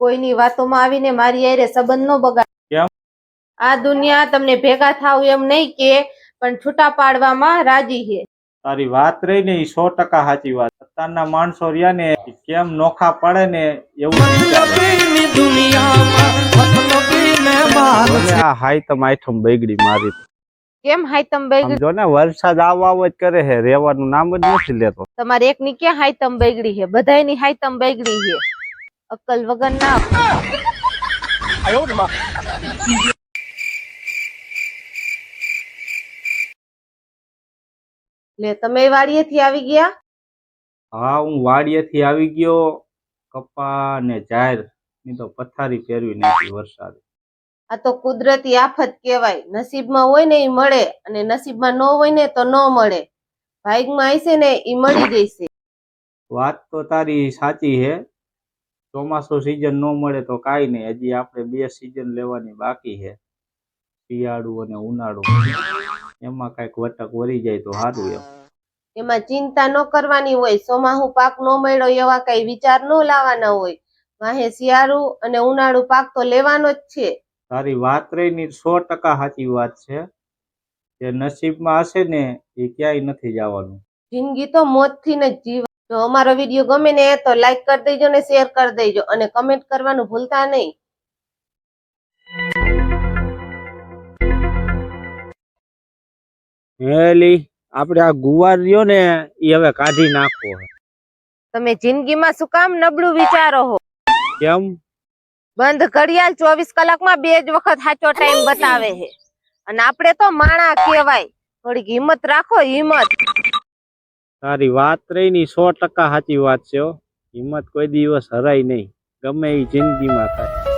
કોઈની વાતોમાં આવીને મારી હારે સંબંધ નો બગાડ. આ દુનિયા તમને ભેગા થાવ એમ નહીં કે પણ છૂટા પાડવામાં રાજી છે. તારી વાત રહી ને એ સો ટકા સાચી વાત. અત્યારના માણસો રહ્યા ને કેમ નોખા પડે ને એવું વિચારે. આ હાઈ તમ આઈટમ બગડી મારી કેમ હાયતમ બગડી? જો ને વરસાદ આવવા આવ જ કરે છે રેવાનું નામ જ નથી લેતો. તમારે એક ની ક્યાં હાયતમ બગડી છે? બધાયની હાયતમ બગડી છે. અક્કલ વગર ના લે તમે વાડીએથી આવી ગયા? હા હું વાડિયેથી આવી ગયો કપા ને જાહેર. ની તો પથારી પહેરવી નથી વરસાદ. આ તો કુદરતી આફત કહેવાય. નસીબમાં હોય ને ઈ મળે અને નસીબમાં ન હોય ને તો ન મળે. ભાગ્યમાં હશે ને એ મળી જશે વાત તો તારી સાચી છે ચોમાસું સિઝન ન મળે તો કાંઈ નહીં. હજી આપણે બે સીઝન લેવાની બાકી છે. શિયાળુ અને ઉનાળુ. એમાં કાંઈક વટક વળી જાય તો સારું એમ. એમાં ચિંતા ન કરવાની હોય. ચોમાસું પાક ન મળ્યો એવા કઈ વિચાર ન લાવવાના હોય. વાહે શિયાળુ અને ઉનાળુ પાક તો લેવાનો જ છે. તારી વાત રહી ની સો ટકા સાચી વાત છે. જે નસીબમાં હશે ને એ ક્યાંય નથી જવાનું. જિંદગી તો મોતથી ને જ જીવ જો અમારો વીડિયો ગમે ને તો લાઈક કરી દેજો ને શેર કરી દેજો અને કમેન્ટ કરવાનું ભૂલતા નહીં. હેલી આપણે આ ગુવાર રહ્યો ને એ હવે કાઢી નાખો. તમે જિંદગીમાં શું કામ નબળું વિચારો હો? કેમ? બંધ ઘડિયાળ ચોવીસ કલાકમાં બે જ વખત સાચો ટાઈમ બતાવે છે. અને આપણે તો માણા કહેવાય. થોડીક હિંમત રાખો હિંમત. તારી વાત રહી ની સો ટકા સાચી વાત છે હિંમત કોઈ દિવસ હરાય નહીં. ગમે એ જિંદગીમાં થાય.